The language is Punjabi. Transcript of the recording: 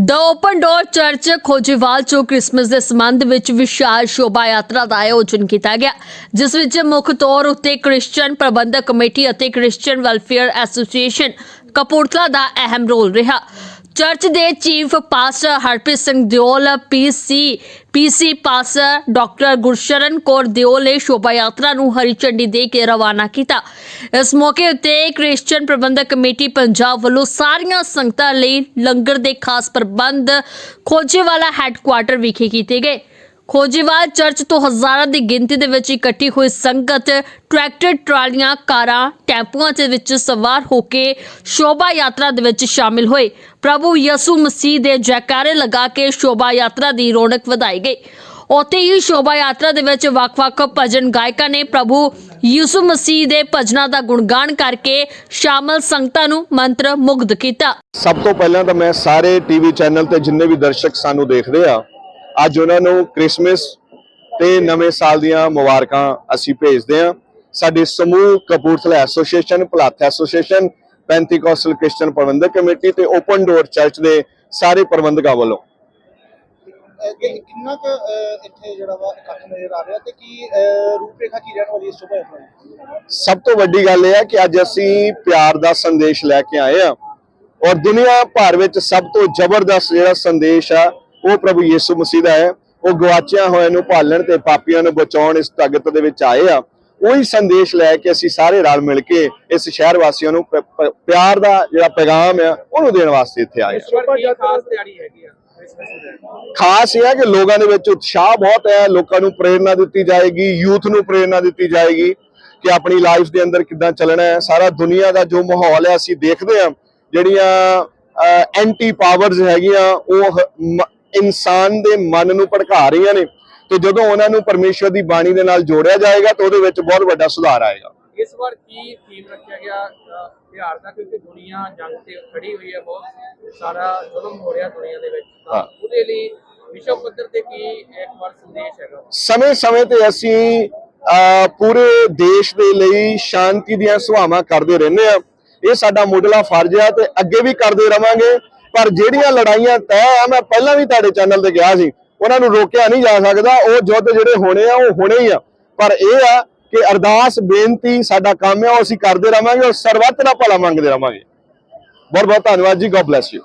The open door church Khojewal ਚੋ ਕ੍ਰਿਸਮਸ ਦੇ ਸੰਬੰਧ ਵਿੱਚ ਵਿਸ਼ਾਲ ਸ਼ੋਭਾ ਯਾਤਰਾ ਦਾ ਆਯੋਜਨ ਕੀਤਾ ਗਿਆ, ਜਿਸ ਵਿੱਚ ਮੁੱਖ ਤੌਰ ਉੱਤੇ ਕ੍ਰਿਸਚੀਅਨ ਪ੍ਰਬੰਧਕ ਕਮੇਟੀ ਅਤੇ ਕ੍ਰਿਸਚੀਅਨ ਵੈਲਫੇਅਰ ਐਸੋਸੀਏਸ਼ਨ ਕਪੂਰਥਲਾ ਦਾ ਅਹਿਮ ਰੋਲ ਰਿਹਾ। ਚਰਚ ਦੇ chief pastor Harpreet Singh Deol PC PC pastor doctor Gursharan Kaur Deol ਨੇ ਸ਼ੋਭਾ ਯਾਤਰਾ ਨੂੰ ਹਰੀ ਝੰਡੀ ਦੇ ਕੇ ਰਵਾਨਾ ਕੀਤਾ। ਇਸ ਮੌਕੇ ਉੱਤੇ ਕ੍ਰਿਸਚੀਅਨ ਪ੍ਰਬੰਧਕ ਕਮੇਟੀ ਪੰਜਾਬ ਵੱਲੋਂ ਸਾਰੀਆਂ ਸੰਗਤਾਂ ਲਈ ਲੰਗਰ ਦੇ ਖਾਸ ਪ੍ਰਬੰਧ ਖੋਜੇਵਾਲਾ ਹੈੱਡਕੁਆਰਟਰ ਵਿਖੇ ਕੀਤੇ ਗਏ। ਖੋਜੇਵਾਲ ਚਰਚ ਤੋਂ ਹਜ਼ਾਰਾਂ ਦੀ ਗਿਣਤੀ ਦੇ ਵਿੱਚ ਇਕੱਠੀ ਹੋਈ ਸੰਗਤ ਟਰੈਕਟਰ, ਟਰਾਲੀਆਂ, ਕਾਰਾਂ, ਟੈਂਪੂਆਂ ਦੇ ਵਿੱਚ ਸਵਾਰ ਹੋ ਕੇ ਸ਼ੋਭਾ ਯਾਤਰਾ ਦੇ ਵਿੱਚ ਸ਼ਾਮਿਲ ਹੋਏ। ਪ੍ਰਭੂ ਯਿਸੂ ਮਸੀਹ ਦੇ ਜੈਕਾਰੇ ਲਗਾ ਕੇ ਸ਼ੋਭਾ ਯਾਤਰਾ ਦੀ ਰੌਣਕ ਵਧਾਈ ਗਈ। ਉੱਥੇ ਹੀ ਸ਼ੋਭਾ ਯਾਤਰਾ ਦੇ ਵਿੱਚ ਵੱਖ-ਵੱਖ ਭਜਨ ਗਾਇਕਾਂ ਨੇ ਪ੍ਰਭੂ ਯਿਸੂ ਮਸੀਹ ਦੇ ਭਜਨਾਂ ਦਾ ਗੁਣਗਾਨ ਕਰਕੇ ਸ਼ਾਮਲ ਸੰਗਤਾਂ ਨੂੰ ਮੰਤਰ ਮੁਗਧ ਕੀਤਾ। ਸਭ ਤੋਂ ਪਹਿਲਾਂ ਤਾਂ ਮੈਂ ਸਾਰੇ ਟੀਵੀ ਚੈਨਲ ਤੇ ਜਿੰਨੇ ਵੀ ਦਰਸ਼ਕ ਸਾਨੂੰ ਦੇਖਦੇ ਆ ਅੱਜ ਉਹਨਾਂ ਨੂੰ ਕ੍ਰਿਸਮਸ ਤੇ ਨਵੇਂ ਸਾਲ ਦੀਆਂ ਮੁਬਾਰਕਾਂ ਅਸੀਂ ਭੇਜਦੇ ਆ ਸਾਡੇ ਸਮੂਹ Kapurthala association Bholath association Pentecostal Christian ਪ੍ਰਬੰਧਕ ਕਮੇਟੀ ਤੇ ਓਪਨ ਡੋਰ ਚਰਚ ਦੇ ਸਾਰੇ ਪ੍ਰਬੰਧਕਾਂ ਵੱਲੋਂ। ਅਹ ਕਿ ਕਿੰਨਾ ਕੁ ਅਹ, ਇੱਥੇ ਜਿਹੜਾ ਵਾ ਇਕੱਠ ਨਜ਼ਰ ਆ ਰਿਹਾ ਤੇ ਕੀ ਅਹ, ਰੂਪਰੇਖਾ ਕੀ ਰਹਿਣ ਵਾਲੀ ਇਸ ਸ਼ੋਭਾ ਯਾਤਰਾ ਦੀ ਸਭ ਤੋਂ ਵੱਡੀ ਗੱਲ ਇਹ ਹੈ ਕਿ ਅੱਜ ਅਸੀਂ ਪਿਆਰ ਦਾ ਸੰਦੇਸ਼ ਲੈ ਕੇ ਆਏ ਆ ਔਰ ਦੁਨੀਆ ਭਰ ਵਿੱਚ ਸਭ ਤੋਂ ਜ਼ਬਰਦਸਤ ਜਿਹੜਾ ਸੰਦੇਸ਼ ਆ ਉਹ ਪ੍ਰਭੂ ਯੀਸ਼ੂ ਮਸੀਹ ਦਾ ਹੈ। ਉਹ ਗਵਾਚਿਆਂ ਹੋਇਆਂ ਨੂੰ ਭਾਲਣ ਤੇ ਪਾਪੀਆਂ ਨੂੰ ਬਚਾਉਣ ਇਸ ਤਾਕਤ ਦੇ ਵਿੱਚ ਆਏ ਆ। ਉਹੀ ਸੰਦੇਸ਼ ਲੈ ਕੇ ਅਸੀਂ ਸਾਰੇ ਰਲ ਮਿਲ ਕੇ ਇਸ ਸ਼ਹਿਰ ਵਾਸੀਆਂ ਨੂੰ ਪਿਆਰ ਦਾ ਜਿਹੜਾ ਪੈਗਾਮ ਆ ਉਹਨੂੰ ਦੇਣ ਵਾਸਤੇ ਇੱਥੇ ਆਏ ਆ। ਖਾਸ ਹੈਗੀ ਆ? ਖਾਸ ਇਹ ਹੈ ਕਿ ਲੋਕਾਂ ਦੇ ਵਿੱਚ ਉਤਸ਼ਾਹ ਬਹੁਤ ਹੈ। ਲੋਕਾਂ ਨੂੰ ਪ੍ਰੇਰਣਾ ਦਿੱਤੀ ਜਾਏਗੀ ਯੂਥ ਨੂੰ ਪ੍ਰੇਰਣਾ ਦਿੱਤੀ ਜਾਏਗੀ ਕਿ ਆਪਣੀ ਲਾਈਫ ਦੇ ਅੰਦਰ ਕਿੱਦਾਂ ਚੱਲਣਾ ਹੈ। ਸਾਰਾ ਦੁਨੀਆ ਦਾ ਜੋ ਮਾਹੌਲ ਹੈ ਅਸੀਂ ਦੇਖਦੇ ਹਾਂ। ਜਿਹੜੀਆਂ ਐਂਟੀ ਪਾਵਰਸ ਹੈਗੀਆਂ ਉਹ ਇਨਸਾਨ ਦੇ ਮਨ ਨੂੰ ਭੜਕਾ ਰਹੀਆਂ ਨੇ ਤੇ ਜਦੋਂ ਉਹਨਾਂ ਨੂੰ ਪਰਮੇਸ਼ਵਰ ਦੀ ਬਾਣੀ ਦੇ ਨਾਲ ਜੋੜਿਆ ਜਾਏਗਾ ਤਾਂ ਉਹਦੇ ਵਿੱਚ ਬਹੁਤ ਵੱਡਾ ਸੁਧਾਰ ਆਏਗਾ। ਇਸ ਵਾਰ ਕੀ ਥੀਮ ਰੱਖਿਆ ਗਿਆ? ਬਿਹਾਰ ਦਾ ਕਿਉਂਕਿ ਦੁਨੀਆ ਜੰਗ ਤੇ ਖੜੀ ਹੋਈ ਹੈ ਬਹੁਤ। ਸਾਰਾ ਜ਼ੁਲਮ ਹੋ ਰਿਹਾ ਦੁਨੀਆ ਦੇ ਵਿੱਚ। ਤਾਂ। ਉਹਦੇ ਲਈ ਵਿਸ਼ਵ ਪੱਧਰ ਤੇ ਕੀ ਇੱਕ ਵਾਰ ਸੰਦੇਸ਼ ਹੈਗਾ? ਸਮੇਂ-ਸਮੇਂ ਤੇ ਅਸੀਂ ਪੂਰੇ ਦੇਸ਼ ਦੇ ਲਈ ਸ਼ਾਂਤੀ ਦੀਆਂ ਸੁਹਾਵਾਂ ਕਰਦੇ ਰਹਿੰਦੇ ਆ ਇਹ ਸਾਡਾ ਮੁੱਢਲਾ ਫਰਜ਼ ਹੈ ਤੇ ਅੱਗੇ ਵੀ ਕਰਦੇ ਰਵਾਂਗੇ। ਪਰ ਜਿਹੜੀਆਂ ਲੜਾਈਆਂ ਤੈਅ ਆ, ਮੈਂ ਪਹਿਲਾਂ ਵੀ ਤੁਹਾਡੇ ਚੈਨਲ ਤੇ ਕਿਹਾ ਸੀ, ਉਹਨਾਂ ਨੂੰ ਰੋਕਿਆ ਨਹੀਂ ਜਾ ਸਕਦਾ, ਉਹ ਯੁੱਧ ਜਿਹੜੇ ਹੋਣੇ ਆ, ਉਹ ਹੋਣੇ ਹੀ ਆ। ਪਰ ਇਹ ਆ ਕਿ ਅਰਦਾਸ, ਬੇਨਤੀ, ਸਾਡਾ ਕੰਮ ਹੈ ਉਹ ਅਸੀਂ ਕਰਦੇ ਰਵਾਂਗੇ ਔਰ ਸਰਬੱਤ ਦਾ ਭਲਾ ਮੰਗਦੇ ਰਵਾਂਗੇ। ਬਹੁਤ ਬਹੁਤ ਧੰਨਵਾਦ ਜੀ ਗੋਡ ਬlesਸ ਯੂ